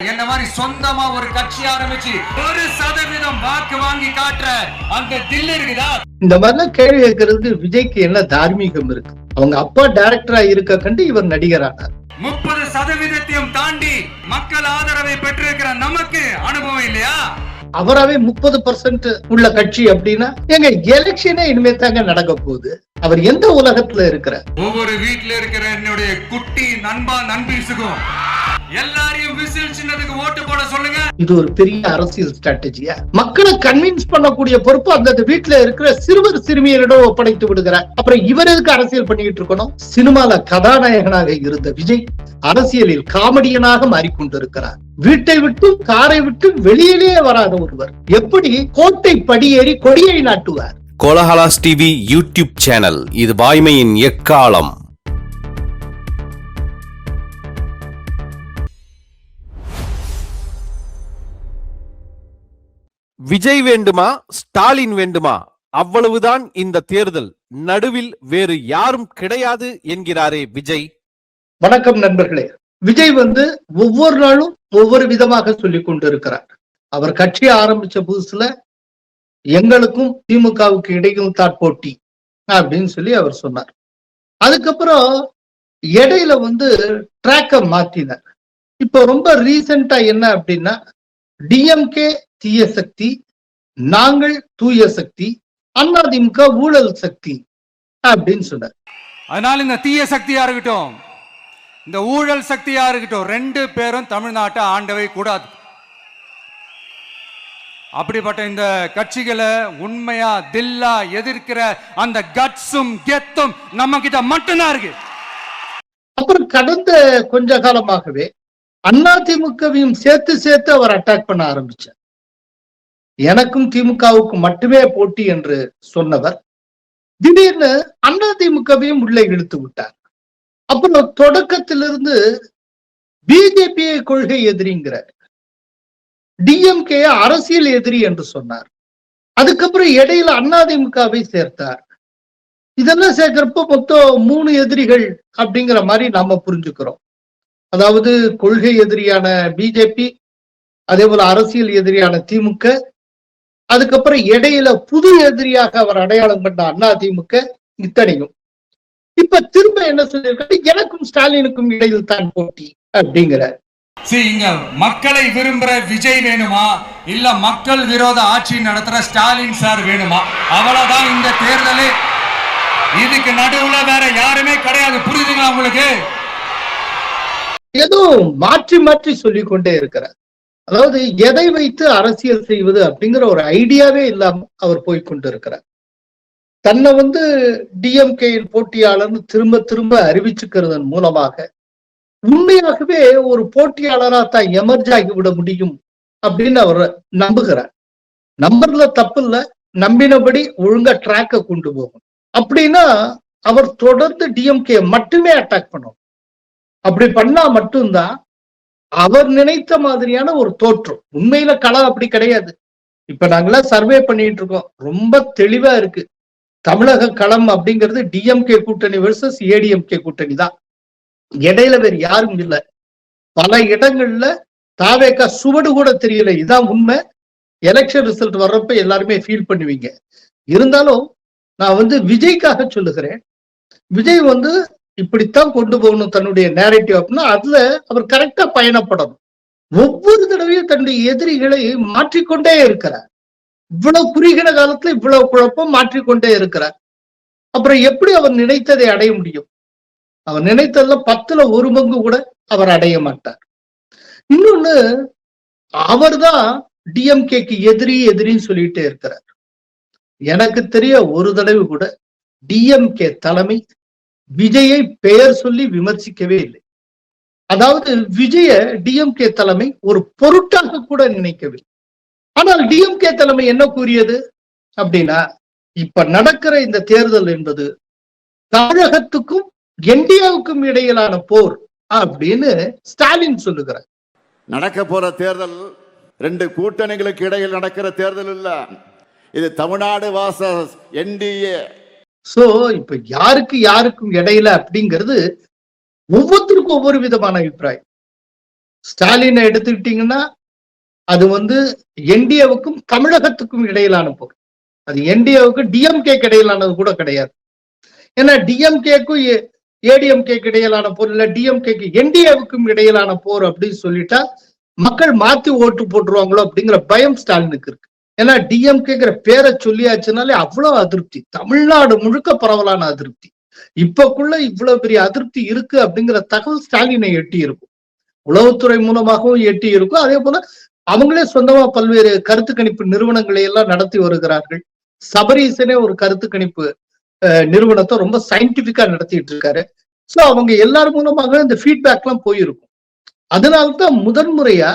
என்ன மாதிரி சொந்தமா ஒரு கட்சி ஆரம்பிச்சு ஒரு சதவீதம் வாக்கு வாங்கி காட்டுற அந்த தில் இருக்குதா? இந்த மாதிரிலாம் கேள்வி கேட்கறதுக்கு விஜய்க்கு என்ன தார்மீகம் இருக்கு? அவங்க அப்பா டைரக்டரா இருக்க கண்டு இவர் நடிகரானார். முப்பது சதவீதத்தையும் தாண்டி மக்கள் ஆதரவை பெற்றிருக்கிற நமக்கு அனுபவம் இல்லையா? அவராவே முப்பது பர்சன்ட் உள்ள கட்சி அப்படின்னா எங்க எலெக்ஷனே இனிமே தாங்க நடக்க போகுது. அவர் எந்த உலகத்துல இருக்கிறார்? ஒவ்வொரு வீட்ல இருக்கிற என்னுடைய குட்டி நண்பா நண்பீஸுக்கும் எல்லாரையும் விசில் சின்னதுக்கு ஓட்டு போட சொல்லுங்க. இது ஒரு பெரிய அரசியல் ஸ்ட்ராட்டஜியா மக்களை கன்வின்ஸ் பண்ணக்கூடிய பொறுப்பு அந்த வீட்டுல இருக்கிற சிறுவர் சிறுமியரிடம் ஒப்படைத்து விடுகிறார். அப்புறம் இவர் எதுக்கு அரசியல் பண்ணிக்கிட்டு இருக்கணும்? சினிமால கதாநாயகனாக இருந்த விஜய் அரசியலில் காமெடியனாக மாறிக்கொண்டிருக்கிறார். வீட்டை விட்டும் காரை விட்டும் வெளியிலேயே வராத ஒருவர். எப்படி கோட்டை படியேறி கொடியை நாட்டுவார்? Kolahalas TV YouTube channel. இது வாய்மையின் எக்காலம். விஜய் வேண்டுமா ஸ்டாலின் வேண்டுமா? அவ்வளவுதான் இந்த தேர்தல். நடுவில் வேறு யாரும் கிடையாது என்கிறாரே விஜய். வணக்கம் நண்பர்களே. விஜய் வந்து ஒவ்வொரு நாளும் ஒவ்வொரு விதமாக சொல்லிக் கொண்டிருக்கிறார். அவர் கட்சி ஆரம்பிச்ச புதுசுல எங்களுக்கும் திமுகவுக்கு இடையில் தான் போட்டி அப்படின்னு சொல்லி அவர் சொன்னார். அதுக்கப்புறம் இடையில வந்து ட்ராக்க மாத்தினார். இப்போ ரொம்ப ரீசெண்டா என்ன அப்படின்னா டிஎம்கே தீய சக்தி நாங்கள் தூய சக்தி அதிமுக ஊழல் சக்தி அப்படின்னு சொன்னார். அதனால இந்த தீய சக்தியா இருக்கட்டும் இந்த ஊழல் சக்தியா இருக்கட்டும் ரெண்டு பேரும் தமிழ்நாட்டை ஆண்டவை கூடாது. அப்படிப்பட்ட இந்த கட்சிகளை உண்மையா தில்லா எதிர்க்கிற அந்த கட்ஸும் கெத்தும் நம்ம கிட்ட மட்டும்தான் இருக்கு. அப்புறம் கடந்த கொஞ்ச காலமாகவே அதிமுகவையும் சேர்த்து சேர்த்து அவர் அட்டாக் பண்ண ஆரம்பிச்சார். எனக்கும் திமுகவுக்கு மட்டுமே போட்டி என்று சொன்னவர். திடீர்னு அண்ணா திமுகவையும் உள்ளே இழுத்து விட்டார். அப்புறம் தொடக்கத்திலிருந்து பிஜேபியை கொள்கை எதிரிங்கிறார். டிஎம்கே அரசியல் எதிரி என்று சொன்னார். அதுக்கப்புறம் இடையில அதிமுகவை சேர்த்தார். இதெல்லாம் சேர்க்கிறப்ப மொத்தம் மூணு எதிரிகள் அப்படிங்கிற மாதிரி நாம புரிஞ்சுக்கிறோம். அதாவது கொள்கை எதிரியான பிஜேபி அதே போல அரசியல் எதிரியான திமுக அதுக்கப்புறம் இடையில புது எதிரியாக அவர் அடையாளம் கண்ட அண்ணா திமுக இத்தனையும். இப்ப திரும்ப என்ன சொல்லியிருக்காரு? எனக்கும் ஸ்டாலினுக்கும் இடையில் தான் போட்டி அப்படிங்கிற சரி இங்க மக்களை விரும்புற விஜய் வேணுமா? இல்ல மக்கள் விரோத ஆட்சி நடத்துற ஸ்டாலின் சார் வேணுமா? அவ்வளவுதான் இந்த தேர்தலே. இதுக்கு நடுவுல வேற யாருமே கிடையாது. புரியுதுங்களா உங்களுக்கு? ஏதோ மாற்றி மாற்றி சொல்லிக் கொண்டே இருக்கிறார். அதாவது எதை வைத்து அரசியல் செய்வது அப்படிங்கிற ஒரு ஐடியாவே இல்லாம அவர் போய்கொண்டு இருக்கிறார் தன்னை வந்து டிஎம்கேயின் போட்டியாளர்னு திரும்ப திரும்ப அறிவிச்சுக்கிறதன் மூலமாக உண்மையாகவே ஒரு போட்டியாளரா தான் எமர்ஜ் ஆகி விட முடியும் அப்படின்னு அவர் நம்புகிறார். நம்பர்ல தப்பு இல்லை. நம்பினபடி ஒழுங்கா ட்ராக்க கொண்டு போகும். அப்படின்னா அவர் தொடர்ந்து டிஎம்கே மட்டுமே அட்டாக் பண்ணும். அப்படி பண்ணா மட்டும்தான் அவர் நினைத்த மாதிரியான ஒரு தோற்றம். உண்மையில களம் அப்படி கிடையாது. இப்ப நாங்கெல்லாம் சர்வே பண்ணிட்டு இருக்கோம். ரொம்ப தெளிவா இருக்கு. தமிழக களம் அப்படிங்கிறது டிஎம்கே கூட்டணி வெர்சஸ் ஏடிஎம்கே கூட்டணி தான். இடையில வேறு யாரும் இல்லை. பல இடங்கள்ல தாவேக்கா சுவடு கூட தெரியல. இதான் உண்மை. எலெக்ஷன் ரிசல்ட் வர்றப்ப எல்லாருமே ஃபீல் பண்ணுவீங்க. இருந்தாலும் நான் வந்து விஜய்க்காக சொல்லுகிறேன். விஜய் வந்து இப்படித்தான் கொண்டு போகணும் தன்னுடைய நேரட்டிவ் அப்படின்னா அதுல அவர் கரெக்டா பயணப்படணும். ஒவ்வொரு தடவையும் தன்னுடைய எதிரிகளை மாற்றிக்கொண்டே இருக்கிறார். இவ்வளவு குறுகின காலத்துல இவ்வளவு குழப்பம் மாற்றிக்கொண்டே இருக்கிறார். அப்புறம் எப்படி அவர் நினைத்ததை அடைய முடியும்? அவர் நினைத்ததுல பத்துல ஒரு பங்கு கூட அவர் அடைய மாட்டார். இன்னொன்னு அவர்தான் டிஎம்கேக்கு எதிரி எதிரின்னு சொல்லிட்டே இருக்கிறார். எனக்கு தெரிய ஒரு தடவை கூட டிஎம்கே தலைமை விஜயை பெயர் சொல்லி விமர்சிக்கவே இல்லை. அதாவது விஜய டிஎம்கே தலைமை ஒரு பொருட்டாக கூட நினைக்கவில்லை. ஆனால் டிஎம்கே தலைமை என்ன கூறியது? அப்படின்னா இப்ப நடக்கிற இந்த தேர்தல் என்பது தமிழகத்துக்கும் இந்தியாவுக்கும் இடையிலான போர் அப்படின்னு ஸ்டாலின் சொல்லுகிறார். நடக்க போற தேர்தல் ரெண்டு கூட்டணிகளுக்கு இடையில் நடக்கிற தேர்தல் இல்ல. இது தமிழ்நாடு வாச என்டிஏ. சோ இப்ப யாருக்கு யாருக்கும் இடையில அப்படிங்கிறது ஒவ்வொருத்தருக்கும் ஒவ்வொரு விதமான அபிப்பிராயம். ஸ்டாலினை எடுத்துக்கிட்டீங்கன்னா அது வந்து என்டிஏவுக்கும் தமிழகத்துக்கும் இடையிலான போர். அது என்டிஏவுக்கு டிஎம்கே இடையிலானது கூட கிடையாது. ஏன்னா டிஎம்கேக்கும் ஏடிஎம்கேக்கு இடையிலான போர் இல்ல டிஎம்கேக்கு என்டிஏவுக்கும் இடையிலான போர் அப்படின்னு சொல்லிட்டா மக்கள் மாத்தி ஓட்டு போட்டுருவாங்களோ அப்படிங்கிற பயம் ஸ்டாலினுக்கு இருக்கு. ஏன்னா டிஎம்கேங்கிற பேரை சொல்லியாச்சுனாலே அவ்வளவு அதிருப்தி. தமிழ்நாடு முழுக்க பரவலான அதிருப்தி. இப்பக்குள்ள இவ்வளவு பெரிய அதிருப்தி இருக்கு அப்படிங்கிற தகவல் ஸ்டாலினை எட்டி இருக்கும் உளவுத்துறை மூலமாகவும் எட்டி இருக்கும் அதே போல அவங்களே சொந்தமா பல்வேறு கருத்து கணிப்பு நிறுவனங்களை எல்லாம் நடத்தி வருகிறார்கள். சபரீசனே ஒரு கருத்து கணிப்பு அஹ், நிறுவனத்தை ரொம்ப சயின்டிபிக்கா நடத்திட்டு இருக்காரு சோ அவங்க எல்லார் மூலமாக இந்த ஃபீட்பேக் எல்லாம் போயிருக்கும். அதனால்தான் முதன்முறையா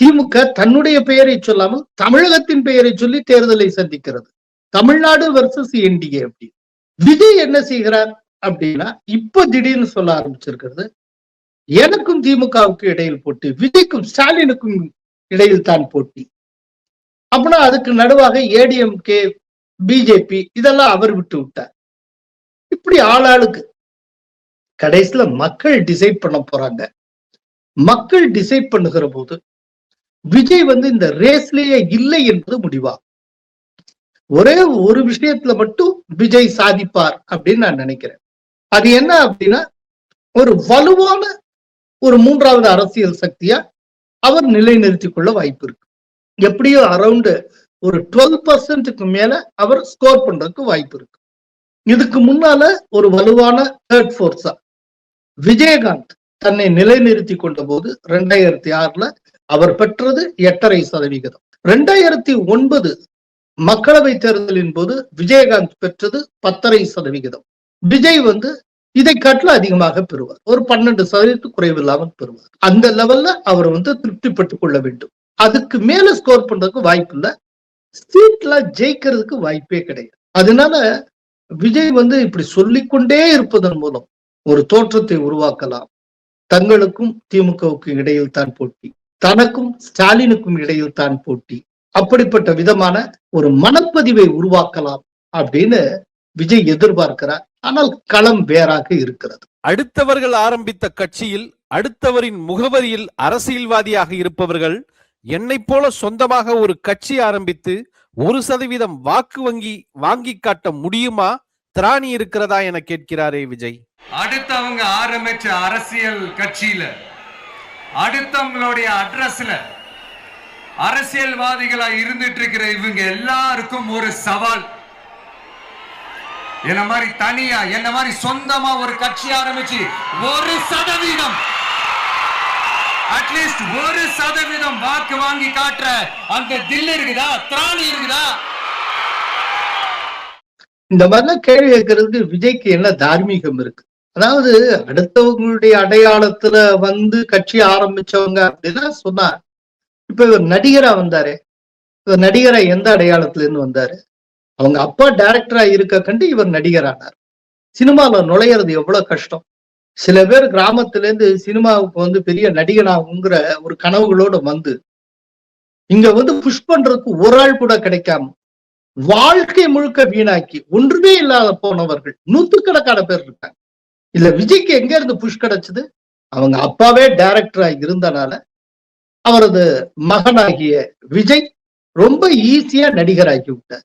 திமுக தன்னுடைய பெயரை சொல்லாமல் தமிழகத்தின் பெயரை சொல்லி தேர்தலை சந்திக்கிறது. தமிழ்நாடு வர்சஸ் என்டிஏ அப்படி. விஜய் என்ன செய்கிறார் அப்படின்னா இப்ப திடீர்னு சொல்ல ஆரம்பிச்சிருக்கிறது. எனக்கும் திமுகவுக்கு இடையில் போட்டி விஜய்க்கும் ஸ்டாலினுக்கும் இடையில் தான் போட்டி. அப்படின்னா அதுக்கு நடுவாக ஏடிஎம்கே பிஜேபி இதெல்லாம் அவர் விட்டு விட்டார். இப்படி ஆளாளுக்கு கடைசியில மக்கள் டிசைட் பண்ண போறாங்க. மக்கள் டிசைட் பண்ணுகிற போது விஜய் வந்து இந்த ரேஸ்லயே இல்லை என்பது முடிவா? ஒரே ஒரு விஷயத்துல மட்டும் விஜய் சாதிப்பார் அப்படின்னு நான் நினைக்கிறேன். அது என்ன அப்படின்னா ஒரு வலுவான ஒரு மூன்றாவது அரசியல் சக்தியா அவர் நிலைநிறுத்திக் கொள்ள வாய்ப்பு இருக்கு. எப்படியோ அரௌண்ட் ஒரு டுவெல் பர்சன்ட்டுக்கு மேல அவர் ஸ்கோர் பண்றதுக்கு வாய்ப்பு இருக்கு. இதுக்கு முன்னால ஒரு வலுவான தேர்ட் ஃபோர்ஸா விஜயகாந்த் தன்னை நிலைநிறுத்தி கொண்ட போது ரெண்டாயிரத்தி ஆறுல அவர் பெற்றது எட்டரை சதவிகிதம். ரெண்டாயிரத்தி ஒன்பது மக்களவை தேர்தலின் போது விஜயகாந்த் பெற்றது பத்தரை சதவிகிதம். விஜய் வந்து இதை காட்டிலும் அதிகமாக பெறுவார். ஒரு பன்னெண்டு சதவீதத்துக்கு குறைவில்லாமல் பெறுவார். அந்த லெவல்ல அவர் வந்து திருப்திப்பட்டுக் கொள்ள வேண்டும். அதுக்கு மேல ஸ்கோர் பண்றதுக்கு வாய்ப்பு இல்லை. சீட்ல ஜெயிக்கிறதுக்கு வாய்ப்பே கிடையாது. அதனால விஜய் வந்து இப்படி சொல்லிக்கொண்டே இருப்பதன் மூலம் ஒரு தோற்றத்தை உருவாக்கலாம். தங்களுக்கும் திமுகவுக்கும் இடையில் தான் போட்டி. தனக்கும் ஸ்டாலினுக்கும் இடையில் தான் போட்டி. அப்படிப்பட்ட விதமான ஒரு மனப்பதிவை உருவாக்கலாம் அப்படின்னு விஜய் எதிர்பார்க்கிறார். ஆனால் களம் வேறாக இருக்கிறது. அடுத்தவர்கள் ஆரம்பித்த கட்சியில் அடுத்தவரின் முகவரியில் அரசியல்வாதியாக இருப்பவர்கள் என்னைப் போல சொந்தமாக ஒரு கட்சி ஆரம்பித்து ஒரு சதவீதம் வாக்கு வங்கி வாங்கி காட்ட முடியுமா? திராணி இருக்கிறதா என கேட்கிறாரே விஜய். அடுத்தவங்க ஆரம்பிச்ச அரசியல் கட்சியில அடுத்தவங்களுடைய அட்ரஸ்ல அரசியல்வாதிகளா இருந்துட்டு இருக்கிற இவங்க எல்லாருக்கும் ஒரு சவால். என்ன மாதிரி தனியா என்ன மாதிரி சொந்தமா ஒரு கட்சி ஆரம்பிச்சு ஒரு சதவீதம். அட்லீஸ்ட் ஒரு சதவீதம் வாக்கு வாங்கி காட்டுற அந்த தில் இருக்குதா திராணி இருக்குதா? இந்த மாதிரிலாம் கேள்வி கேட்கறதுக்கு விஜய்க்கு என்ன தார்மீகம் இருக்கு? அதாவது அடுத்தவங்களுடைய அடையாளத்துல வந்து கட்சி ஆரம்பிச்சவங்க அப்படின்னா சொன்னார். இப்ப இவர் நடிகரா வந்தாரு. இவர் நடிகரா எந்த அடையாளத்துல இருந்து வந்தாரு? அவங்க அப்பா டைரக்டரா இருக்க கண்டு இவர் நடிகரானார். சினிமால நுழையிறது எவ்வளவு கஷ்டம். சில பேர் கிராமத்துல இருந்து சினிமாவுக்கு வந்து பெரிய நடிகனாகுங்கிற ஒரு கனவுகளோட வந்து இங்க வந்து புஷ் பண்றதுக்கு ஒரு ஆள் கூட கிடைக்காம வாழ்க்கை முழுக்க வீணாக்கி ஒன்றுமே இல்லாத போனவர்கள் நூத்துக்கணக்கான பேர் இருக்காங்க. இல்ல விஜய்க்கு எங்க இருந்து புஷ் கிடைச்சது? அவங்க அப்பாவே டைரக்டரா இருந்தனால அவரது மகனாகிய விஜய் ரொம்ப ஈஸியா நடிகராக்கி விட்டார்.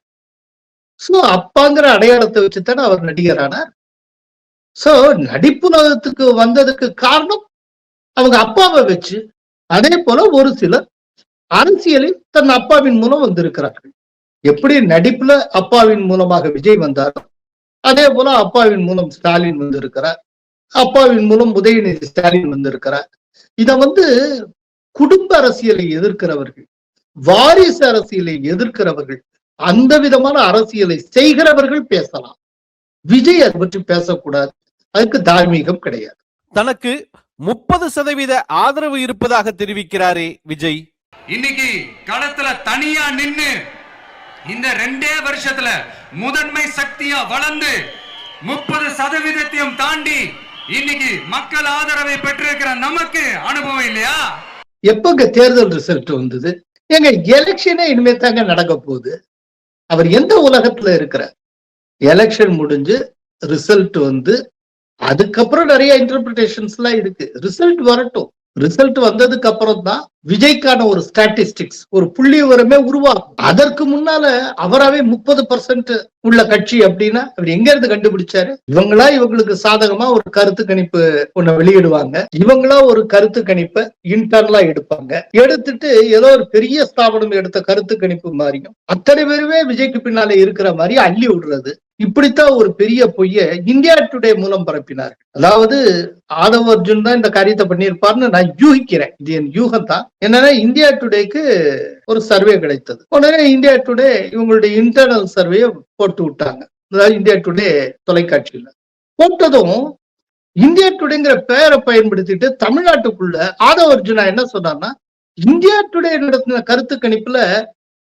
சோ அப்பாங்கிற அடையாளத்தை வச்சுத்தானே அவர் நடிகரானார். சோ நடிப்புலகத்துக்கு வந்ததுக்கு காரணம் அவங்க அப்பாவை வச்சு அதே போல ஒரு சிலர் அரசியலில் தன் அப்பாவின் மூலம் வந்திருக்கிறார்கள். எப்படி நடிப்புல அப்பாவின் மூலமாக விஜய் வந்தாரோ அதே போல அப்பாவின் மூலம் ஸ்டாலின் வந்திருக்கிறார். அப்பாவின் மூலம் உதயநிதி ஸ்டாலின் வந்திருக்கிறார். இத வந்து குடும்ப அரசியலை எதிர்க்கிறவர்கள் வாரிசு அரசியலை எதிர்க்கிறவர்கள் அந்த விதமான அரசியலை செய்கிறவர்கள் பேசலாம். விஜய் அதை பற்றி பேசக்கூடாது. அதுக்கு தார்மீகம் கிடையாது. தனக்கு முப்பது சதவீத ஆதரவு இருப்பதாக தெரிவிக்கிறாரே விஜய். இன்னைக்கு களத்துல தனியா நின்னு இந்த ரெண்டே வருஷத்துல முதன்மை சக்தியா வளர்ந்து முப்பது சதவீதத்தையும் தாண்டி இன்னைக்கு மக்கள் ஆதரவை பெற்றிருக்கிற நமக்கு அனுபவம் இல்லையா? எப்பங்க தேர்தல் ரிசல்ட் வந்தது? எங்க எலெக்ஷனே இனிமே தாங்க நடக்க போகுது. அவர் எந்த உலகத்துல இருக்கிறார்? எலெக்ஷன் முடிஞ்சு ரிசல்ட் வந்து அதுக்கப்புறம் நிறைய இன்டர்பிரிட்டேஷன்ஸ் எல்லாம் இருக்கு. ரிசல்ட் வரட்டும். ரிசல்ட் வந்ததுக்கு அப்புறம் தான் விஜய்க்கான ஒரு ஸ்டாட்டிஸ்டிக்ஸ் ஒரு புள்ளி விவரமே உருவாகும். அதற்கு முன்னால அவராவே முப்பது பர்சன்ட் உள்ள கட்சி அப்படின்னா அவர் எங்க இருந்து கண்டுபிடிச்சாரு? இவங்களா இவங்களுக்கு சாதகமா ஒரு கருத்து கணிப்பு ஒண்ணு வெளியிடுவாங்க. இவங்களா ஒரு கருத்து கணிப்பை இன்டர்னலா எடுப்பாங்க. எடுத்துட்டு ஏதோ ஒரு பெரிய ஸ்தாபனம் எடுத்த கருத்து கணிப்பு மாதிரியும் அத்தனை பேருமே விஜய்க்கு பின்னால இருக்கிற மாதிரி அள்ளி விடுறது. இப்படித்தான் ஒரு பெரிய பொய்ய இந்தியா டுடே மூலம் பரப்பினார் அதாவது ஆதவ அர்ஜுன் தான் இந்த காரியத்தை பண்ணியிருப்பார்னு நான் யூகிக்கிறேன். இது என் யூகம் தான் என்னன்னா இந்தியா டுடேக்கு ஒரு சர்வே கிடைத்தது. உடனே இந்தியா டுடே இவங்களுடைய இன்டர்னல் சர்வே போட்டு விட்டாங்க. அதாவது இந்தியா டுடே தொலைக்காட்சியில். போட்டதும் இந்தியா டுடேங்கிற பெயரை பயன்படுத்திட்டு தமிழ்நாட்டுக்குள்ள ஆதவ அர்ஜுனா என்ன சொன்னார்னா இந்தியா டுடே நடத்தின கருத்து கணிப்புல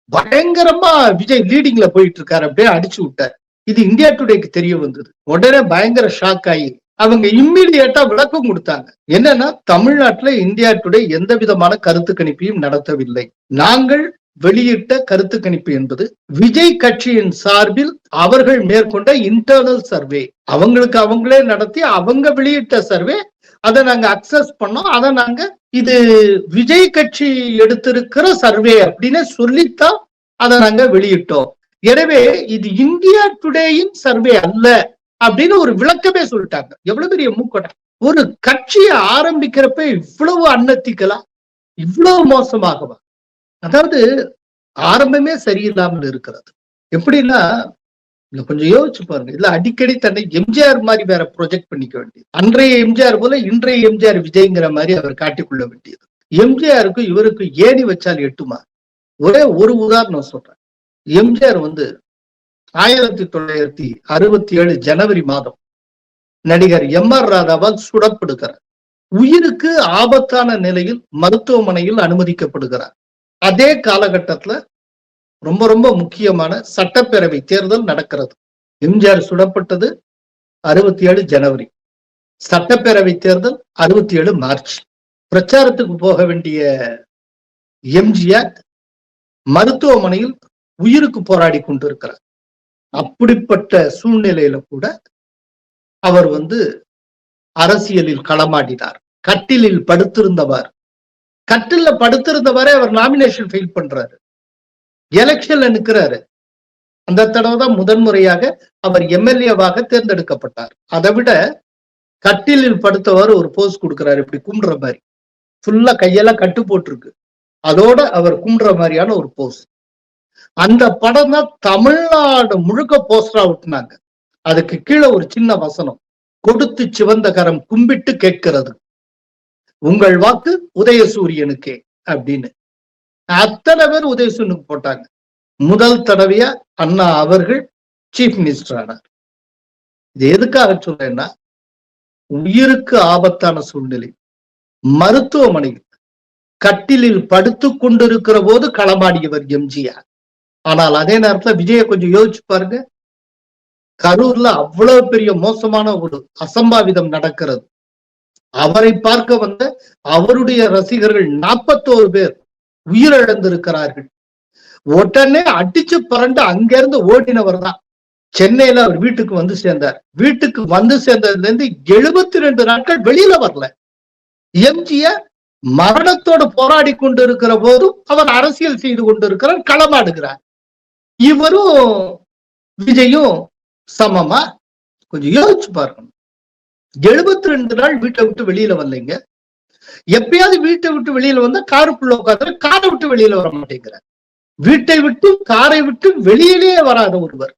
பயங்கரமா விஜய் லீடிங்ல போயிட்டு இருக்காரு அப்படியே அடிச்சு விட்டார். இது இந்தியா டுடேக்கு தெரிய வந்தது. உடனே பயங்கர ஷாக் ஆகி அவங்க இம்மிடியேட்டா விளக்கம் கொடுத்தாங்க. என்னன்னா தமிழ்நாட்டுல இந்தியா டுடே எந்த விதமான கருத்து கணிப்பையும் நடத்தவில்லை. நாங்கள் வெளியிட்ட கருத்து கணிப்பு என்பது விஜய் கட்சியின் சார்பில் அவர்கள் மேற்கொண்ட இன்டர்னல் சர்வே அவங்களுக்கு அவங்களே நடத்தி அவங்க வெளியிட்ட சர்வே அதை நாங்க அக்சஸ் பண்ணோம். அதை நாங்க இது விஜய் கட்சி எடுத்திருக்கிற சர்வே அப்படின்னு சொல்லித்தான் அதை நாங்க வெளியிட்டோம். எனவே இது இந்தியா டுடேயின் சர்வே அல்ல அப்படின்னு ஒரு விளக்கமே சொல்லிட்டாங்க. எவ்வளவு பெரிய மூக்கடை. ஒரு கட்சியை ஆரம்பிக்கிறப்ப இவ்வளவு அன்னத்திக்கலாம் இவ்வளவு மோசமாகவா? அதாவது ஆரம்பமே சரியில்லாமல் இருக்கிறது. எப்படின்னா இல்ல கொஞ்சம் யோசிச்சு பாருங்க. இல்ல அடிக்கடி தன்னை எம்ஜிஆர் மாதிரி வேற ப்ரொஜெக்ட் பண்ணிக்க வேண்டியது. அன்றைய எம்ஜிஆர் போல இன்றைய எம்ஜிஆர் விஜய்ங்கிற மாதிரி அவர் காட்டிக்கொள்ள வேண்டியது. எம்ஜிஆருக்கும் இவருக்கும் ஏணி வச்சால் எட்டுமா? ஒரே ஒரு உதாரணம் சொல்றேன். எம்ஜிஆர் வந்து ஆயிரத்தி தொள்ளாயிரத்தி அறுபத்தி ஏழு ஜனவரி மாதம் நடிகர் எம் ஆர் ராதாவால் சுடப்படுகிறார். உயிருக்கு ஆபத்தான நிலையில் மருத்துவமனையில் அனுமதிக்கப்படுகிறார். அதே காலகட்டத்துல ரொம்ப ரொம்ப முக்கியமான சட்டப்பேரவை தேர்தல் நடக்கிறது. எம்ஜிஆர் சுடப்பட்டது அறுபத்தி ஏழு ஜனவரி. சட்டப்பேரவை தேர்தல் அறுபத்தி ஏழு மார்ச். பிரச்சாரத்துக்கு போக வேண்டிய எம்ஜிஆர் மருத்துவமனையில் உயிருக்கு போராடி கொண்டிருக்கிறார். அப்படிப்பட்ட சூழ்நிலையில கூட அவர் வந்து அரசியலில் களமாடினார். கட்டிலில் படுத்திருந்தவர். கட்டில படுத்திருந்தவரை அவர் நாமினேஷன் ஃபெயில் பண்றாரு. எலெக்ஷன்ல நிக்கிறாரு. அந்த தடவை தான் முதன்முறையாக அவர் எம்எல்ஏவாக தேர்ந்தெடுக்கப்பட்டார். அதை விட கட்டிலில் படுத்தவர் ஒரு போஸ் கொடுக்குறாரு. இப்படி கும்பிடுற மாதிரி. ஃபுல்லா கையெல்லாம் கட்டு போட்டிருக்கு. அதோட அவர் கும்பிடுற மாதிரியான ஒரு போஸ் அந்த படம் தான் தமிழ்நாடு முழுக்க போஸ்டரா விட்டுனாங்க அதுக்கு கீழே ஒரு சின்ன வசனம் கொடுத்து சிவந்த கரம் கும்பிட்டு கேட்கிறது. உங்கள் வாக்கு உதயசூரியனுக்கே அப்படின்னு. அத்தனை பேர் உதயசூரியனுக்கு போட்டாங்க. முதல் தடவையா அண்ணா அவர்கள் சீஃப் மினிஸ்டர் ஆனார். இது எதுக்காக சொல்றேன்னா உயிருக்கு ஆபத்தான சூழ்நிலை. மருத்துவமனையில் கட்டிலில் படுத்துக் கொண்டிருக்கிற போது களமாடியவர் எம்ஜிஆர். ஆனால் அதே நேரத்துல விஜய கொஞ்சம் யோசிச்சு பாருங்க. கரூர்ல அவ்வளவு பெரிய மோசமான ஒரு அசம்பாவிதம் நடக்கிறது. அவரை பார்க்க வந்த அவருடைய ரசிகர்கள் நாற்பத்தோரு பேர் உயிரிழந்திருக்கிறார்கள். உடனே அடிச்சு பரண்டு அங்கிருந்து ஓடினவர் தான் சென்னையில அவர் வீட்டுக்கு வந்து சேர்ந்தார். வீட்டுக்கு வந்து சேர்ந்ததுல இருந்து எழுபத்தி ரெண்டு நாட்கள் வெளியில வரல. எம்ஜிஆர் மரணத்தோடு போராடி கொண்டு இருக்கிற போதும் அவர் அரசியல் செய்து கொண்டிருக்கிறார் களமாடுகிறார். இவரும் விஜயும் சமமா? கொஞ்சம் யோசிச்சு பாருங்க எழுபத்தி ரெண்டு நாள் வீட்டை விட்டு வெளியில வரலைங்க. எப்பயாவது வீட்டை விட்டு வெளியில வந்தா காருக்குள்ள உட்காந்து காரை விட்டு வெளியில வர மாட்டேங்கிற வீட்டை விட்டு காரை விட்டு வெளியிலேயே வராத ஒருவர்.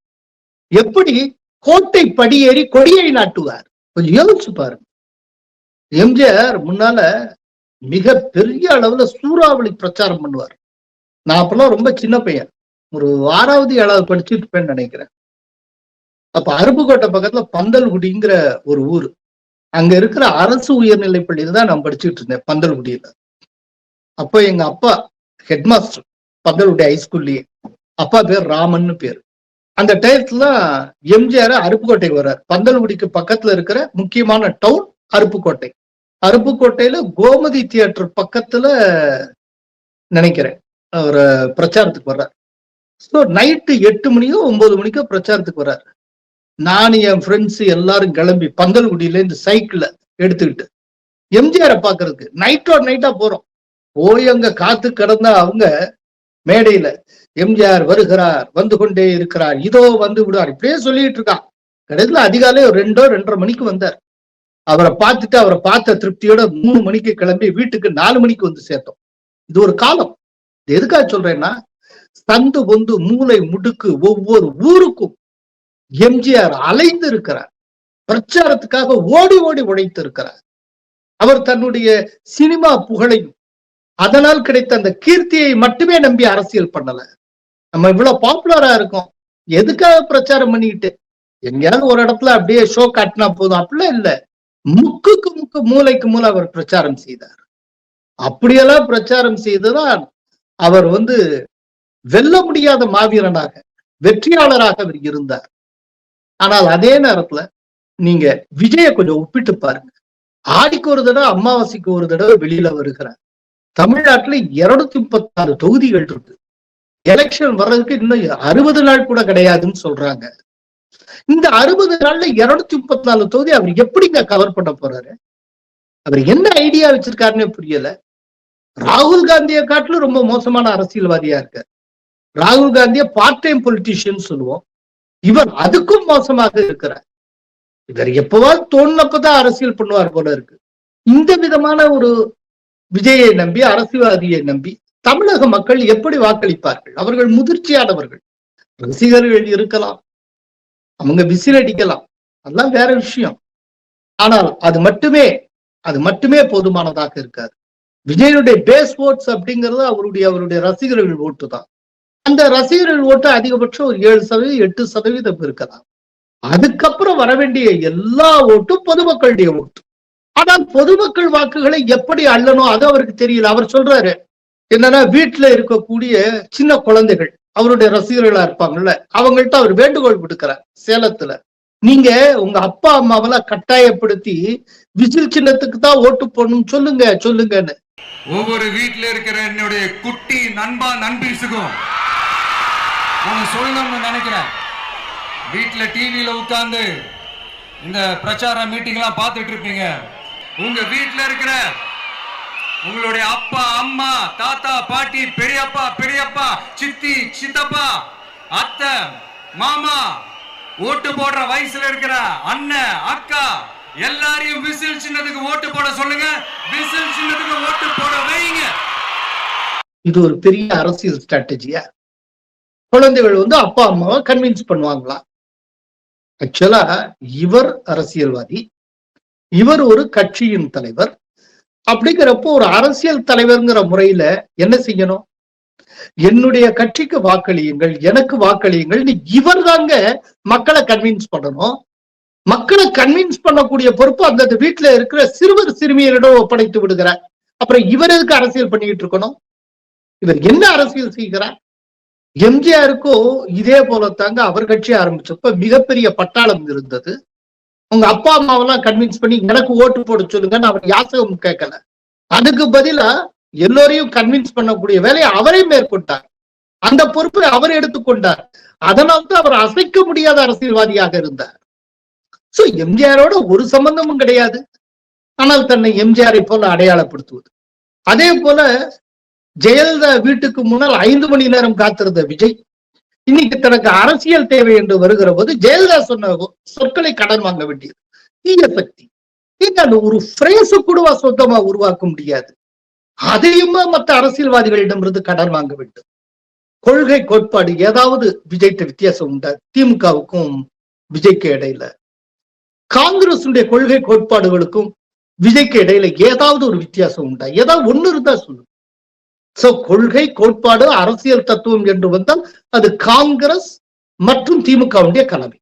எப்படி? கோட்டை படியேறி கொடியை நாட்டுவார். கொஞ்சம் யோசிச்சு பாருங்க. எம்ஜிஆர் முன்னால மிக பெரிய அளவுல சூறாவளி பிரச்சாரம் பண்ணுவார். நான் அப்பெல்லாம் ரொம்ப சின்ன பையன். ஒரு ஆறாவது ஏழாவது படிச்சுட்டு இருப்பேன்னு நினைக்கிறேன். அப்ப அருப்புக்கோட்டை பக்கத்துல பந்தல்குடிங்கிற ஒரு ஊர். அங்க இருக்கிற அரசு உயர்நிலை பள்ளியில தான் நான் படிச்சுட்டு இருந்தேன் பந்தல்குடியில. அப்போ எங்க அப்பா ஹெட் மாஸ்டர் பந்தல்குடி ஹைஸ்கூல்லயே அப்பா பேர் ராமன்னு பேர். அந்த டயத்துல எம்ஜிஆர் அருப்புக்கோட்டைக்கு வர்றார். பந்தல்குடிக்கு பக்கத்துல இருக்கிற முக்கியமான டவுன் அருப்புக்கோட்டை. அருப்புக்கோட்டையில கோமதி தியேட்டர் பக்கத்துல நினைக்கிறேன் அவர் பிரச்சாரத்துக்கு வர்றார். ஸோ நைட்டு எட்டு மணிக்கோ ஒன்பது மணிக்கோ பிரச்சாரத்துக்கு வர்றாரு. நான் என் ஃப்ரெண்ட்ஸ் எல்லாரும் கிளம்பி பந்தல்குடியில இருந்து சைக்கிள எடுத்துக்கிட்டு எம்ஜிஆரை பாக்குறதுக்கு நைட்டோட நைட்டா போறோம். போய் அங்க காத்து கிடந்தா அவங்க மேடையில எம்ஜிஆர் வருகிறார் வந்து கொண்டே இருக்கிறார் இதோ வந்து விடுவார். இப்படியே சொல்லிட்டு இருக்கான். கிடையில அதிகாலை ஒரு ரெண்டோ ரெண்டரை மணிக்கு வந்தார். அவரை பார்த்துட்டு அவரை பார்த்த திருப்தியோட மூணு மணிக்கு கிளம்பி வீட்டுக்கு நாலு மணிக்கு வந்து சேர்த்தோம். இது ஒரு காலம். எதுக்காக சொல்றேன்னா சந்து பொந்து மூளை முடுக்கு ஒவ்வொரு ஊருக்கும் எம்ஜிஆர் அலைந்து இருக்கிறார் பிரச்சாரத்துக்காக ஓடி ஓடி உழைத்து இருக்கிறார் அவர் தன்னுடைய சினிமா புகழையும் அதனால் கிடைத்த அந்த கீர்த்தியை மட்டுமே நம்பி அரசியல் பண்ணல. நம்ம இவ்வளவு பாப்புலரா இருக்கோம். எதுக்காக பிரச்சாரம் பண்ணிக்கிட்டு? எங்கேயாவது ஒரு இடத்துல அப்படியே ஷோ காட்டினா போதும். அப்படிலாம் இல்ல. முக்குக்கு முக்கு மூளைக்கு மூளை அவர் பிரச்சாரம் செய்தார். அப்படியெல்லாம் பிரச்சாரம் செய்துதான் அவர் வந்து வெல்ல முடியாத மாவீரனாக வெற்றியாளராக அவர் இருந்தார். ஆனால் அதே நேரத்துல நீங்க விஜய கொஞ்சம் ஒப்பிட்டு பாருங்க. ஆடிக்கு ஒரு தடவை அமாவாசைக்கு ஒரு தடவை வெளியில வருகிறார். தமிழ்நாட்டுல இருநூத்தி முப்பத்தி ஆறு தொகுதிகள் இருக்கு. எலெக்ஷன் வர்றதுக்கு இன்னும் அறுபது நாள் கூட கிடையாதுன்னு சொல்றாங்க. இந்த அறுபது நாள்ல இருநூத்தி முப்பத்தி நாலு தொகுதி அவர் எப்படிங்க கவர் பண்ண போறாரு? அவர் என்ன ஐடியா வச்சிருக்காருன்னே புரியல. ராகுல் காந்தியை காட்டிலும் ரொம்ப மோசமான அரசியல்வாதியா இருக்கார். ராகுல் காந்தியை பார்ட் டைம் பொலிட்டீஷியன் சொல்லுவோம். இவர் அதுக்கும் மோசமாக இருக்கிறார். இவர் எப்பவாவது தோணுனப்பதான் அரசியல் பண்ணுவார் போல இருக்கு. இந்த விதமான ஒரு விஜயை நம்பி அரசியல்வாதியை நம்பி தமிழக மக்கள் எப்படி வாக்களிப்பார்கள்? அவர்கள் முதிர்ச்சியானவர்கள். ரசிகர்கள் இருக்கலாம். அவங்க விசில் அடிக்கலாம். அதெல்லாம் வேற விஷயம். ஆனால் அது மட்டுமே அது மட்டுமே போதுமானதாக இருக்காது. விஜயனுடைய பேஸ் ஓட்ஸ் அப்படிங்கிறது அவருடைய அவருடைய ரசிகர்கள் ஓட்டு தான். அந்த ரசிகர்கள் ஓட்டு அதிகபட்சம் ஒரு ஏழு சதவீதம் எட்டு சதவீதம் இருக்கலாம். அதுக்கப்புறம் வர வேண்டிய எல்லா ஓட்டும் பொதுமக்களுடைய ஓட்டு. ஆனால் பொதுமக்கள் வாக்குகளை எப்படி அள்ளணும் அது அவருக்கு தெரியல. அவர் சொல்றாரு என்னன்னா வீட்டுல இருக்கக்கூடிய சின்ன குழந்தைகள் அவருடைய ரசிகர்களா இருப்பாங்கல்ல அவங்கள்ட்ட அவர் வேண்டுகோள் விடுக்கிறார் சேலத்துல. நீங்க உங்க அப்பா அம்மாவெல்லாம் கட்டாயப்படுத்தி விசில் சின்னத்துக்கு தான் ஓட்டு போடணும் சொல்லுங்க சொல்லுங்கன்னு. ஒவ்வொரு வீட்டுல இருக்கிற என்னுடைய குட்டி நண்பா நண்பீசுக்கும் ஒன்று சொல்லணும்னு நினைக்கிறேன். வீட்ல டிவியில உட்காந்து இந்த பிரச்சார மீட்டிங் எல்லாம் பார்த்துட்டு இருப்பீங்க உங்க வீட்டில் இருக்கிற உங்களுடைய அப்பா அம்மா தாத்தா பாட்டி பெரியப்பா பெரியப்பா சித்தி சித்தப்பா அத்தை மாமா ஓட்டு போடுற வயசுல இருக்கிற அண்ணன் அக்கா எல்லாரையும் விசில் சின்னதுக்கு ஓட்டு போட சொல்லுங்க. விசில் சின்னதுக்கு ஓட்டு போட வைங்க. இது ஒரு பெரிய அரசியல் ஸ்ட்ராட்டஜியா குழந்தைகள் வந்து அப்பா அம்மாவை கன்வின்ஸ் பண்ணுவாங்களாம் ஆக்சுவலா இவர் அரசியல்வாதி இவர் ஒரு கட்சியின் தலைவர். அப்படிங்கிறப்போ ஒரு அரசியல் தலைவர்ங்கிற முறையில என்ன செய்யணும்? என்னுடைய கட்சிக்கு வாக்களியுங்கள் எனக்கு வாக்களியுங்கள் இவர் தாங்க மக்களை கன்வின்ஸ் பண்ணணும். மக்களை கன்வின்ஸ் பண்ணக்கூடிய பொறுப்பு அந்த வீட்டுல இருக்கிற சிறுவர் சிறுமியரிடம் ஒப்படைத்து விடுகிறார். அப்புறம் இவர் எதுக்கு அரசியல் பண்ணிக்கிட்டு இருக்கணும்? இவர் என்ன அரசியல் செய்கிறார்? எம்ஜிஆருக்கும் இதே போலத்தாங்க அவர் கட்சி ஆரம்பிச்சப்ப மிகப்பெரிய பட்டாளம் இருந்தது. உங்க அப்பா அம்மாவெல்லாம் கன்வின்ஸ் பண்ணி எனக்கு ஓட்டு போட சொல்லுங்கன்னு அவர் யாசகம் கேட்கல. அதுக்கு பதிலா எல்லோரையும் கன்வின்ஸ் பண்ணக்கூடிய வேலையை அவரே மேற்கொண்டார். அந்த பொறுப்பை அவர் எடுத்துக்கொண்டார் அதனால்தான் அவர் அசைக்க முடியாத அரசியல்வாதியாக இருந்தார். சோ எம்ஜிஆரோட ஒரு சம்பந்தமும் கிடையாது. ஆனால் தன்னை எம்ஜிஆரை போல அடையாளப்படுத்துவது. அதே போல ஜெயலலிதா வீட்டுக்கு முன்னால் ஐந்து மணி நேரம் காத்திருந்த விஜய் இன்னைக்கு தனக்கு அரசியல் தேவை என்று வருகிற போது ஜெயலலிதா சொன்ன சொற்களை கடன் வாங்க வேண்டியது. தீய சக்தி அந்த ஒரு பிரேச கூடவா சொந்தமா உருவாக்க முடியாது. அதையுமா மற்ற அரசியல்வாதிகளிடமிருந்து கடன் வாங்க வேண்டும்? கொள்கை கோட்பாடு ஏதாவது விஜய்கிட்ட வித்தியாசம் உண்டா? திமுகவுக்கும் விஜய்க்கு இடையில. காங்கிரசுடைய கொள்கை கோட்பாடுகளுக்கும் விஜய்க்கு இடையில ஏதாவது ஒரு வித்தியாசம் உண்டா? ஏதாவது ஒண்ணு இருந்தா சொல்லு. சோ கொள்கை கோட்பாடு அரசியல் தத்துவம் என்று வந்தால் அது காங்கிரஸ் மற்றும் திமுகவுடைய கலவை.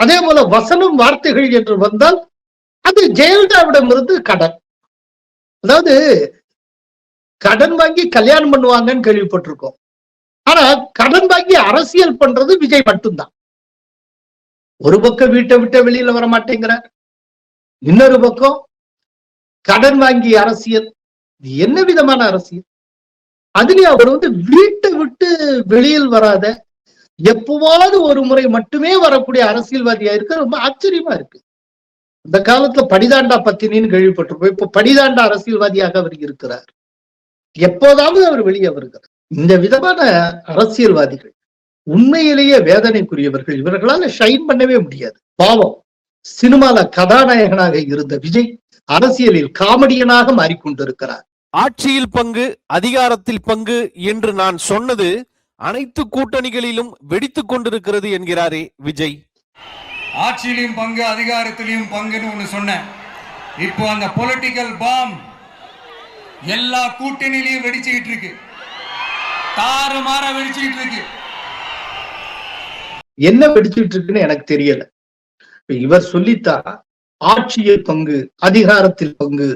அதே போல வசனம் வார்த்தைகள் என்று வந்தால் அது ஜெயலலிதாவிடம் இருந்து கடன். அதாவது கடன் வாங்கி கல்யாணம் பண்ணுவாங்கன்னு கேள்விப்பட்டிருக்கோம். ஆனா கடன் வாங்கி அரசியல் பண்றது விஜய் மட்டும்தான். ஒரு பக்கம் வீட்டை விட்டு வெளியில வர மாட்டேங்கிறார். இன்னொரு பக்கம் கடன் வாங்கி அரசியல். என்ன விதமான அரசியல்? அதுலயும் அவர் வந்து வீட்டை விட்டு வெளியில் வராத எப்பவாவது ஒரு முறை மட்டுமே வரக்கூடிய அரசியல்வாதியா இருக்க ரொம்ப ஆச்சரியமா இருக்கு. இந்த காலத்துல படிதாண்டா பத்தினின்னு கேள்விப்பட்டிருப்போம். இப்ப படிதாண்டா அரசியல்வாதியாக அவர் இருக்கிறார். எப்போதாவது அவர் வெளியே வருகிறார். இந்த விதமான அரசியல்வாதிகள் உண்மையிலேயே வேதனைக்குரியவர்கள் இவர்களால ஷைன் பண்ணவே முடியாது. பாவம். சினிமால கதாநாயகனாக இருந்த விஜய் அரசியலில் காமெடியனாக மாறிக்கொண்டிருக்கிறார். ஆட்சியில் பங்கு அதிகாரத்தில் பங்கு என்று நான் சொன்னது அனைத்து கூட்டணிகளிலும் வெடித்துக் கொண்டிருக்கிறது என்கிறாரே விஜய். ஆட்சியிலையும் பங்கு அதிகாரத்திலையும் பங்குன்னு ஒண்ணு சொன்னேன். இப்போ அந்த பொலிட்டிக்கல் பாம் எல்லா கூட்டணியிலையும் வெடிச்சுக்கிட்டு இருக்கு. தாறுமாறா வெடிச்சுக்கிட்டு இருக்கு. என்ன வெடிச்சுட்டு இருக்குன்னு எனக்கு தெரியல. இப்ப இவர் சொல்லித்தான் ஆட்சியில் பங்கு அதிகாரத்தில் பங்கு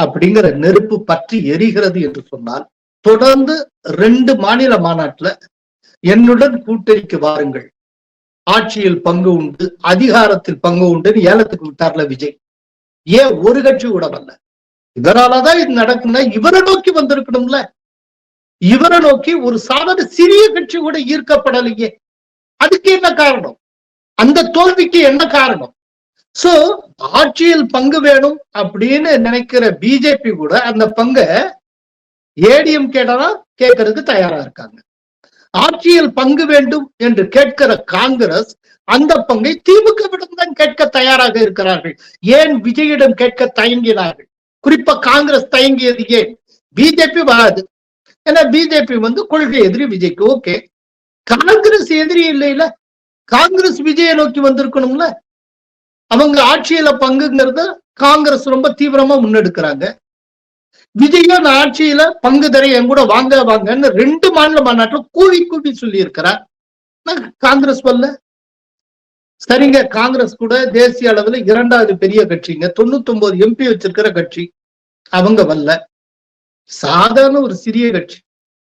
அப்படிங்கிற நெருப்பு பற்றி எரிகிறது என்று சொன்னால் தொடர்ந்து ரெண்டு மாநில மாநாட்டுல என்னுடன் கூட்டணிக்கு வாருங்கள். ஆட்சியில் பங்கு உண்டு அதிகாரத்தில் பங்கு உண்டுன்னு ஏலத்துக்கு விட்டார்ல விஜய். ஏன் ஒரு கட்சி கூட வரல? இவராலதான் இது நடக்கும்னா இவரை நோக்கி வந்திருக்கணும்ல? இவரை நோக்கி ஒரு சாதாரண சிறிய கட்சி கூட ஈர்க்கப்படலையே. அதுக்கு என்ன காரணம்? அந்த தோல்விக்கு என்ன காரணம்? சோ ஆட்சியில் பங்கு வேணும் அப்படின்னு நினைக்கிற பிஜேபி கூட அந்த பங்க ஏடிஎம் கேட்டா கேட்கறதுக்கு தயாரா இருக்காங்க. ஆட்சியில் பங்கு வேண்டும் என்று கேட்கிற காங்கிரஸ் அந்த பங்கை திமுகவிடம் தான் கேட்க தயாராக இருக்கிறார்கள். ஏன் விஜயிடம் கேட்க தயங்கினார்கள்? குறிப்பா காங்கிரஸ் தயங்கியது ஏன்? பிஜேபி வராது. ஏன்னா பிஜேபி வந்து கொள்கை எதிரி விஜய்க்கு ஓகே காங்கிரஸ் எதிரி இல்லைல காங்கிரஸ் விஜயை நோக்கி வந்திருக்கணும்ல. அவங்க ஆட்சியில பங்குங்கிறத காங்கிரஸ் ரொம்ப தீவிரமா முன்னெடுக்கிறாங்க. விஜயன் அந்த ஆட்சியில பங்கு தர என் கூட வாங்க வாங்கன்னு ரெண்டு மாநில மாநாட்டில் கூவி கூவி சொல்லி இருக்கிறார் காங்கிரஸ் வரல. சரிங்க காங்கிரஸ் கூட தேசிய அளவுல இரண்டாவது பெரிய கட்சிங்க. தொண்ணூத்தி ஒன்பது எம்பி வச்சிருக்கிற கட்சி. அவங்க வரல. சாதாரண ஒரு சிறிய கட்சி.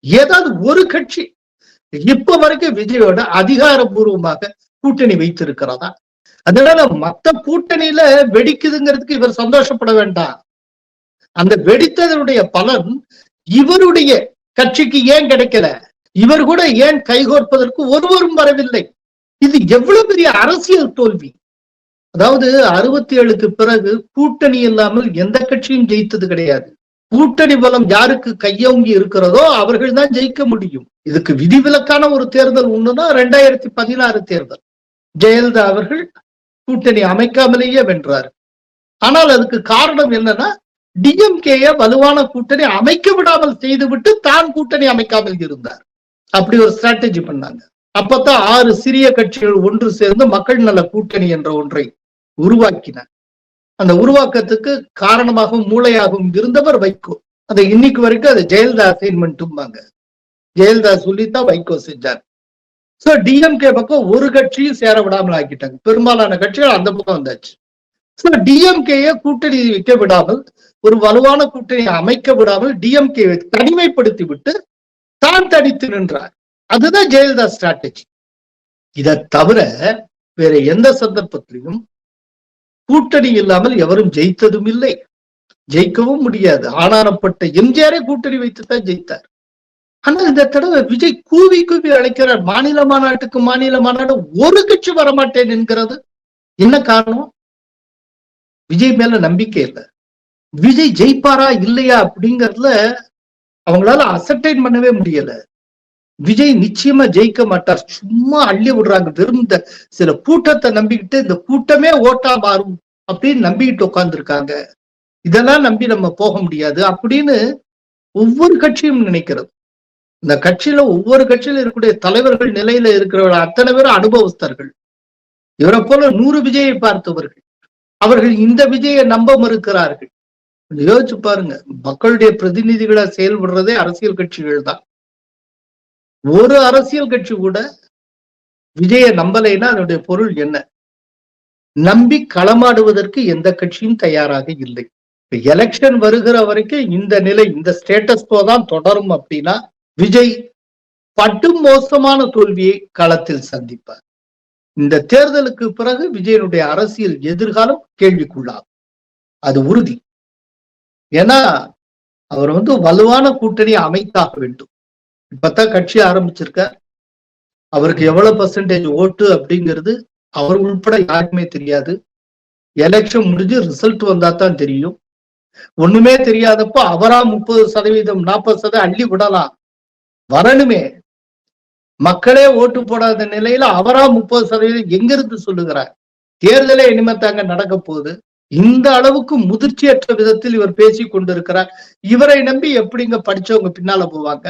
ஏதாவது ஒரு கட்சி. இப்ப வரைக்கும் விஜயோட அதிகாரபூர்வமாக கூட்டணி வைத்திருக்கிறதா? அதனால மத்த கூட்டணியில வெடிக்குதுங்கிறதுக்கு இவர் சந்தோஷப்பட வேண்டாம். அந்த வெடித்ததனுடைய பலன் இவருடைய கட்சிக்கு ஏன் கிடைக்கல? இவர் கூட ஏன் கைகோர்ப்பதற்கு ஒருவரும் வரவில்லை? இது எவ்வளவு பெரிய அரசியல் தோல்வி. அதாவது அறுபத்தி ஏழுக்கு பிறகு கூட்டணி இல்லாமல் எந்த கட்சியும் ஜெயித்தது கிடையாது. கூட்டணி பலம் யாருக்கு கையோங்கி இருக்கிறதோ அவர்கள் தான் ஜெயிக்க முடியும். இதுக்கு விதிவிலக்கான ஒரு தேர்தல் ஒண்ணுன்னா ரெண்டாயிரத்தி பதினாறு தேர்தல். ஜெயலலிதா அவர்கள் கூட்டணி அமைக்காமலேயே வென்றார். ஆனால் அதுக்கு காரணம் என்னன்னா டிஎம்கேய வலுவான கூட்டணி அமைக்க விடாமல் செய்துவிட்டு தான் கூட்டணி அமைக்காமல் இருந்தார். அப்படி ஒரு ஸ்ட்ராட்டஜி பண்ணாங்க. அப்பதான் ஆறு சிறிய கட்சிகள் ஒன்று சேர்ந்து மக்கள் நல கூட்டணி என்ற ஒன்றை உருவாக்கின. அந்த உருவாக்கத்துக்கு காரணமாகவும் மூளையாகவும் இருந்தவர் வைகோ. அதை இன்னைக்கு வரைக்கும் அது ஜெயலலிதா அசைன்மெண்ட்டும்பாங்க ஜெயலலிதா சொல்லித்தான் வைகோ செஞ்சார். சோ டிஎம்கே பக்கம் ஒரு கட்சியும் சேர விடாமல் ஆக்கிட்டாங்க. பெரும்பாலான கட்சிகள் அந்த பக்கம் வந்தாச்சு. சோ டிஎம்கேய கூட்டணி வைக்க விடாமல் ஒரு வலுவான கூட்டணி அமைக்க விடாமல் டிஎம்கே தனிமைப்படுத்தி விட்டு தான் தனித்து நின்றார். அதுதான் ஜெயலலிதா ஸ்ட்ராட்டஜி இதை தவிர வேற எந்த சந்தர்ப்பத்திலையும் கூட்டணி இல்லாமல் எவரும் ஜெயித்ததும் இல்லை ஜெயிக்கவும் முடியாது. ஆனாரப்பட்ட எம்ஜிஆரே கூட்டணி வைத்துத்தான் ஜெயித்தார். ஆனா இந்த தடவை விஜய் கூவி கூவி அழைக்கிறார். மாநில மாநாட்டுக்கு மாநில மாநாடு ஒரு கட்சி வரமாட்டேன் என்கிறது. என்ன காரணம்? விஜய் மேல நம்பிக்கை இல்லை. விஜய் ஜெயிப்பாரா இல்லையா அப்படிங்கறதுல அவங்களால அசர்டைன் பண்ணவே முடியல. விஜய் நிச்சயமா ஜெயிக்க மாட்டார். சும்மா அள்ளி விடுறாங்க. வெறும் இந்த சில கூட்டத்தை நம்பிக்கிட்டு இந்த கூட்டமே ஓட்டா மாறும் அப்படின்னு நம்பிக்கிட்டு உட்கார்ந்துருக்காங்க. இதெல்லாம் நம்பி நம்ம போக முடியாது அப்படின்னு ஒவ்வொரு கட்சியும் நினைக்கிறது. இந்த கட்சியில ஒவ்வொரு கட்சியில இருக்கக்கூடிய தலைவர்கள் நிலையில இருக்கிறவர்கள் அத்தனை பேரும் அனுபவஸ்தர்கள். இவரை போல நூறு விஜயை பார்த்தவர்கள். அவர்கள் இந்த விஜயை நம்ப மறுக்கிறார்கள். யோசிச்சு பாருங்க. மக்களுடைய பிரதிநிதிகளா செயல்படுறதே அரசியல் கட்சிகள் தான். ஒரு அரசியல் கட்சி கூட விஜய நம்பலைன்னா அதனுடைய பொருள் என்ன? நம்பி களமாடுவதற்கு எந்த கட்சியும் தயாராக இல்லை. எலெக்ஷன் வருகிற வரைக்கும் இந்த நிலை இந்த ஸ்டேட்டஸ் கோ தான் தொடரும் அப்படின்னா விஜய் பட்டு மோசமான தோல்வியை களத்தில் சந்திப்பார். இந்த தேர்தலுக்கு பிறகு விஜயனுடைய அரசியல் எதிர்காலம் கேள்விக்குள்ளாகும். அது உறுதி. ஏன்னா அவர் வந்து வலுவான கூட்டணி அமைத்தாக வேண்டும். இப்பதான் கட்சி ஆரம்பிச்சிருக்கார் அவருக்கு எவ்வளவு பர்சன்டேஜ் ஓட்டு அப்படிங்கிறது அவர் உள்பட யாருக்குமே தெரியாது. எலெக்ஷன் முடிஞ்சு ரிசல்ட் வந்தா தான் தெரியும். ஒண்ணுமே தெரியாதப்போ அவரா முப்பது சதவீதம் நாற்பது சதவீதம் அள்ளி விடலாம். வரணுமே. மக்களே ஓட்டு போடாத நிலையில அவரா முப்பது சதவீதம் எங்கிருந்து சொல்லுகிறார்? தேர்தலே இனிமே தாங்க நடக்க போகுது. இந்த அளவுக்கு முதிர்ச்சியற்ற விதத்தில் இவர் பேசி கொண்டிருக்கிறார். இவரை நம்பி எப்படிங்க படிச்சவங்க பின்னால போவாங்க?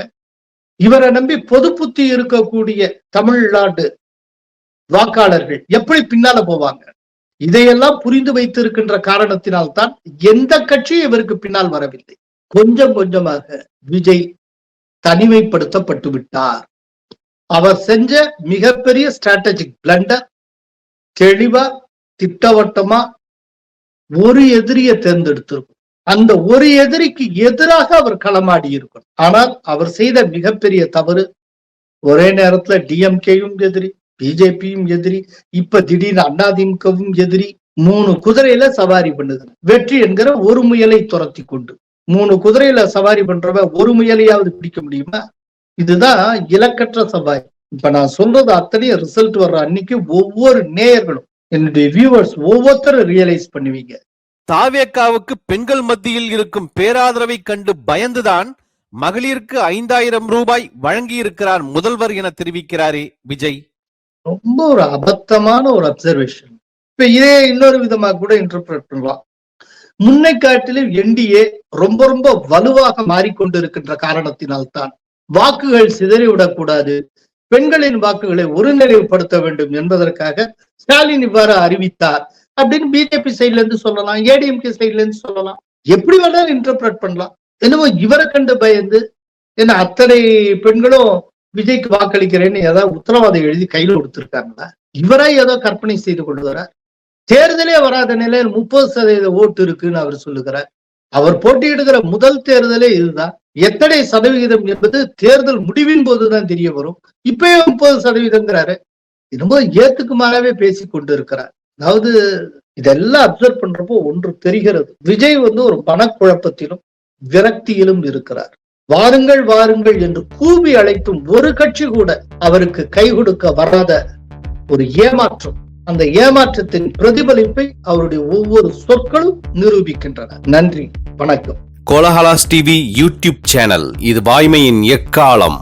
இவரை நம்பி பொது புத்தி இருக்கக்கூடிய தமிழ்நாடு வாக்காளர்கள் எப்படி பின்னால போவாங்க? இதையெல்லாம் புரிந்து வைத்திருக்கின்ற காரணத்தினால்தான் எந்த கட்சியும் இவருக்கு பின்னால் வரவில்லை. கொஞ்சம் கொஞ்சமாக விஜய் தனிமைப்படுத்தப்பட்டு விட்டார் அவர் செஞ்ச மிகப்பெரிய ஸ்ட்ராட்டஜிக் பிளண்டர் தெளிவா திட்டவட்டமா ஒரு எதிரியை தேர்ந்தெடுத்திருக்கும். அந்த ஒரு எதிரிக்கு எதிராக அவர் களமாடி இருக்கணும். ஆனால் அவர் செய்த மிகப்பெரிய தவறு ஒரே நேரத்துல டிஎம்கேயும் எதிரி பிஜேபியும் எதிரி இப்ப திடீர்னு அண்ணாதிமுகவும் எதிரி மூணு குதிரையில சவாரி பண்ணுது. வெற்றி என்கிற ஒரு முயலை துரத்தி கொண்டு. மூணு குதிரையில சவாரி பண்றவ ஒரு முயலையாவது பிடிக்க முடியுமா? இதுதான் இலக்கற்ற சவாரி. இப்ப நான் சொல்றது அத்தனையும் ரிசல்ட் வர்ற அன்னைக்கு ஒவ்வொரு நேயர்களும் என்னுடைய வியூவர்ஸ் ஒவ்வொருத்தரும் ரியலைஸ் பண்ணுவீங்க. தாவேக்காவுக்கு பெண்கள் மத்தியில் இருக்கும் பேராதரவை கண்டு பயந்துதான் மகளிருக்கு ஐந்தாயிரம் ரூபாய் வழங்கியிருக்கிறார் முதல்வர் என தெரிவிக்கிறாரே விஜய். ரொம்ப ஒரு அபத்தமான ஒரு அப்சர்வேஷன் இப்ப இதே இன்னொரு விதமா கூட இன்டர்பிரட் பண்ணலாம். முன்னை காட்டிலும் என்டிஏ ரொம்ப ரொம்ப வலுவாக மாறிக்கொண்டிருக்கின்ற காரணத்தினால்தான் வாக்குகள் சிதறிவிடக்கூடாது பெண்களின் வாக்குகளை ஒருநிலைப்படுத்த வேண்டும் என்பதற்காக ஸ்டாலின் இவ்வாறு அறிவித்தார். அப்படின்னு பிஜேபி சைட்ல இருந்து சொல்லலாம் ஏடிஎம்கே சைட்ல இருந்து சொல்லலாம். எப்படி வேணாலும் இன்டர்பிரட் பண்ணலாம். என்னவோ இவரை கண்டு பயந்து ஏன்னா அத்தனை பெண்களும் விஜய்க்கு வாக்களிக்கிறேன்னு ஏதாவது உத்தரவாதம் எழுதி கையில் கொடுத்திருக்காங்களா? இவரா ஏதோ கற்பனை செய்து கொண்டு வர தேர்தலே வராத நிலையில் முப்பது சதவீத ஓட்டு இருக்குன்னு அவர் சொல்லுகிறார். அவர் போட்டியிடுகிற முதல் தேர்தலே இதுதான். எத்தனை சதவிகிதம் என்பது தேர்தல் முடிவின் போதுதான் தெரிய வரும். இப்பயே முப்பது சதவீதங்கிறாரு. ரொம்ப ஏத்துக்குமாறாவே பேசி கொண்டு இருக்கிறார் அதாவது இதெல்லாம் அப்சர்வ் பண்றப்போ ஒன்று தெரிகிறது. விஜய் வந்து ஒரு மனக்குழப்பத்திலும் விரக்தியிலும் இருக்கிறார். வாருங்கள் வாருங்கள் என்று கூவி அழைத்தும் ஒரு கட்சி கூட அவருக்கு கை கொடுக்க வராத ஒரு ஏமாற்றம். அந்த ஏமாற்றத்தின் பிரதிபலிப்பை அவருடைய ஒவ்வொரு சொற்களும் நிரூபிக்கின்றன. நன்றி வணக்கம். கோலஹலாஸ் டிவி யூடியூப் சேனல் இது வாய்மையின் எக்காலம்.